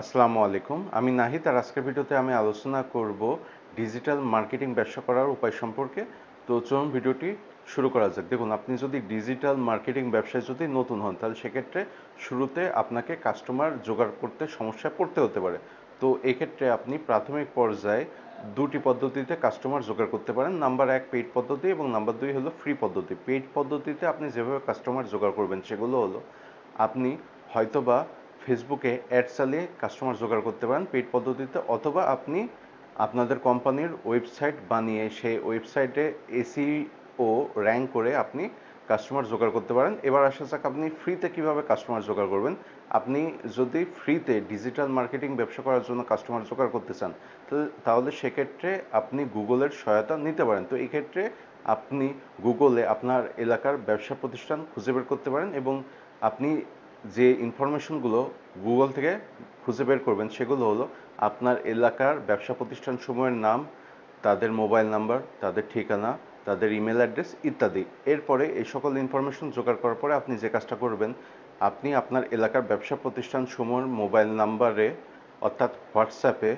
আসসালামু আলাইকুম। আমি নাহিদ আর আজকের ভিডিওতে আমি আলোচনা করব ডিজিটাল মার্কেটিং ব্যবসা করার উপায় সম্পর্কে। তো চলুন ভিডিওটি শুরু করা যাক। দেখুন, আপনি যদি ডিজিটাল মার্কেটিং ব্যবসায় যদি নতুন হন, তাহলে সেক্ষেত্রে শুরুতে আপনাকে কাস্টমার জোগাড় করতে সমস্যা পড়তে হতে পারে। তো এক্ষেত্রে আপনি প্রাথমিক পর্যায়ে দুটি পদ্ধতিতে কাস্টমার জোগাড় করতে পারেন। নাম্বার এক, পেইড পদ্ধতি এবং নাম্বার দুই হলো ফ্রি পদ্ধতি। পেইড পদ্ধতিতে আপনি যেভাবে কাস্টমার জোগাড় করবেন, সেগুলো হলো আপনি হয়তোবা ফেসবুকে অ্যাড চালিয়ে কাস্টমার জোগাড় করতে পারেন পেইড পদ্ধতিতে অথবা আপনি আপনাদের কোম্পানির ওয়েবসাইট বানিয়ে সেই ওয়েবসাইটে এসি ও র্যাঙ্ক করে আপনি কাস্টমার জোগাড় করতে পারেন। এবার আসা যাক আপনি ফ্রিতে কীভাবে কাস্টমার জোগাড় করবেন। আপনি যদি ফ্রিতে ডিজিটাল মার্কেটিং ব্যবসা করার জন্য কাস্টমার জোগাড় করতে চান তাহলে সেক্ষেত্রে আপনি গুগলের সহায়তা নিতে পারেন। তো এই ক্ষেত্রে আপনি গুগলে আপনার এলাকার ব্যবসা প্রতিষ্ঠান খুঁজে বের করতে পারেন এবং আপনি যে ইনফরমেশনগুলো গুগল থেকে খুঁজে বের করবেন, সেগুলো হলো আপনার এলাকার ব্যবসা প্রতিষ্ঠান সমূহের নাম, তাদের মোবাইল নাম্বার তাদের ঠিকানা, তাদের ইমেল অ্যাড্রেস ইত্যাদি। এরপরে এই সকল ইনফরমেশন জোগাড় করার পরে আপনি যে কাজটা করবেন, আপনি আপনার এলাকার ব্যবসা প্রতিষ্ঠান সমূহের মোবাইল নাম্বারে অর্থাৎ হোয়াটসঅ্যাপে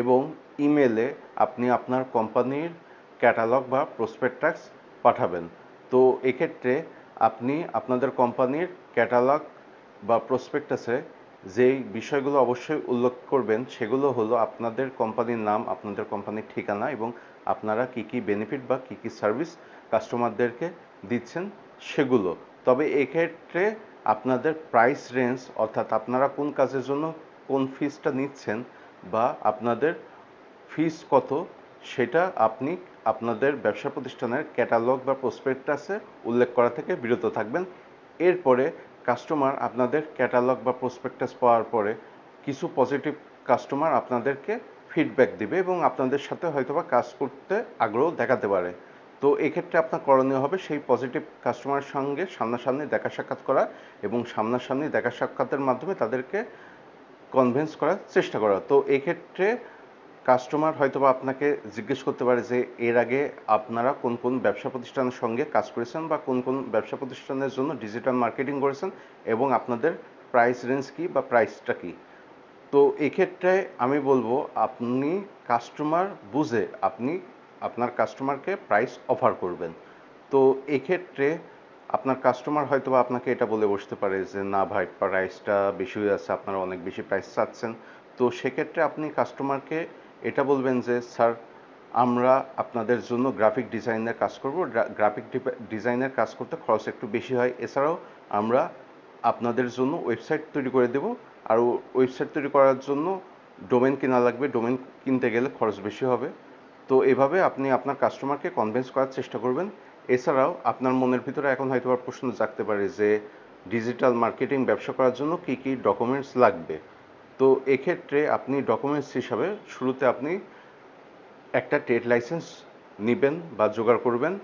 এবং ইমেলে আপনি আপনার কোম্পানির ক্যাটালগ বা প্রসপেক্টাস পাঠাবেন। তো এক্ষেত্রে আপনি আপনাদের কোম্পানির ক্যাটালগ বা প্রসপেক্টাসে যেই বিষয়গুলো অবশ্যই উল্লেখ করবেন, সেগুলো হলো আপনাদের কোম্পানির নাম, আপনাদের কোম্পানির ঠিকানা এবং আপনারা কি কি বেনিফিট বা কি কি সার্ভিস কাস্টমারদেরকে দিচ্ছেন সেগুলো। তবে এক্ষেত্রে আপনাদের প্রাইস রেঞ্জ অর্থাৎ আপনারা কোন কাজের জন্য কোন ফিসটা নিচ্ছেন বা আপনাদের ফিস কত, সেটা আপনি আপনাদের ব্যবসা প্রতিষ্ঠানের ক্যাটালগ বা প্রসপেক্টাসে উল্লেখ করা থেকে বিরত থাকবেন। এরপরে কাস্টমার আপনাদের ক্যাটালগ বা প্রসপেক্টাস পাওয়ার পরে কিছু পজিটিভ কাস্টমার আপনাদেরকে ফিডব্যাক দিবে এবং আপনাদের সাথে হয়তোবা কাজ করতে আগ্রহ দেখাতে পারে। তো এক্ষেত্রে আপনার করণীয় হবে সেই পজিটিভ কাস্টমারের সঙ্গে সামনাসামনি দেখা সাক্ষাৎ করা এবং সামনাসামনি দেখা সাক্ষাতের মাধ্যমে তাদেরকে কনভিন্স করার চেষ্টা করা। তো এক্ষেত্রে কাস্টমার হয়তো আপনাকে জিজ্ঞেস করতে পারে যে এর আগে আপনারা কোন কোন ব্যবসা প্রতিষ্ঠানের সঙ্গে কাজ করেছেন বা কোন কোন ব্যবসা প্রতিষ্ঠানের জন্য ডিজিটাল মার্কেটিং করেছেন এবং আপনাদের প্রাইস রেঞ্জ কি বা প্রাইসটা কি? তো এক্ষেত্রে আমি বলব, আপনি কাস্টমার বুঝে আপনি আপনার কাস্টমারকে প্রাইস অফার করবেন। তো এক্ষেত্রে আপনার কাস্টমার হয়তো আপনাকে এটা বলে বসতে পারে যে, না ভাই প্রাইসটা বেশি হয়ে আছে আপনারা অনেক বেশি প্রাইস চাচ্ছেন। তো সেক্ষেত্রে আপনি কাস্টমারকে এটা বলবেন যে, স্যার, আমরা আপনাদের জন্য গ্রাফিক ডিজাইনের কাজ করব। গ্রাফিক ডিজাইনের কাজ করতে খরচ একটু বেশি হয়। এছাড়াও আমরা আপনাদের জন্য ওয়েবসাইট তৈরি করে দেব। আর ওয়েবসাইট তৈরি করার জন্য ডোমেন কেনা লাগবে। ডোমেন কিনতে গেলে খরচ বেশি হবে। তো এভাবে আপনি আপনার কাস্টমারকে কনভিন্স করার চেষ্টা করবেন। এছাড়াও আপনার মনের ভিতরে এখন হয়তো প্রশ্ন জাগতে পারে যে ডিজিটাল মার্কেটিং ব্যবসা করার জন্য কি কি ডকুমেন্টস লাগবে? তো এক্ষেত্রে আপনি ডকুমেন্টস হিসাবে শুরুতে আপনি একটা ট্রেড লাইসেন্স নেবেন বা জোগাড় করবেন।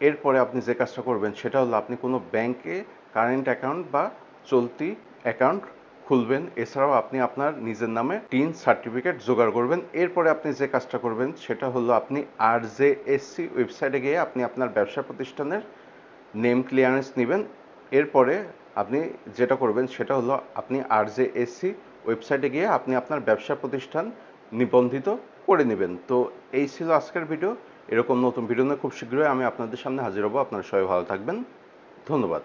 এরপরে আপনি যে কাজটা করবেন সেটা হলো আপনি কোনো ব্যাংকে কারেন্ট অ্যাকাউন্ট বা চলতি অ্যাকাউন্ট খুলবেন। এছাড়াও আপনি আপনার নিজের নামে টিন সার্টিফিকেট জোগাড় করবেন। এরপরে আপনি যে কাজটা করবেন সেটা হলো আপনি আর জে এসসি ওয়েবসাইটে গিয়ে আপনি আপনার ব্যবসা প্রতিষ্ঠানের নেম ক্লিয়ারেন্স নেবেন। এরপরে আপনি যেটা করবেন সেটা হলো আপনি আর জে এসসি ওয়েবসাইটে গিয়ে আপনি আপনার ব্যবসা প্রতিষ্ঠান নিবন্ধিত করে নেবেন। তো এই ছিল আজকের ভিডিও এরকম নতুন ভিডিও নিয়ে খুব শীঘ্রই আমি আপনাদের সামনে হাজির হব। আপনারা সবাই ভালো থাকবেন। ধন্যবাদ।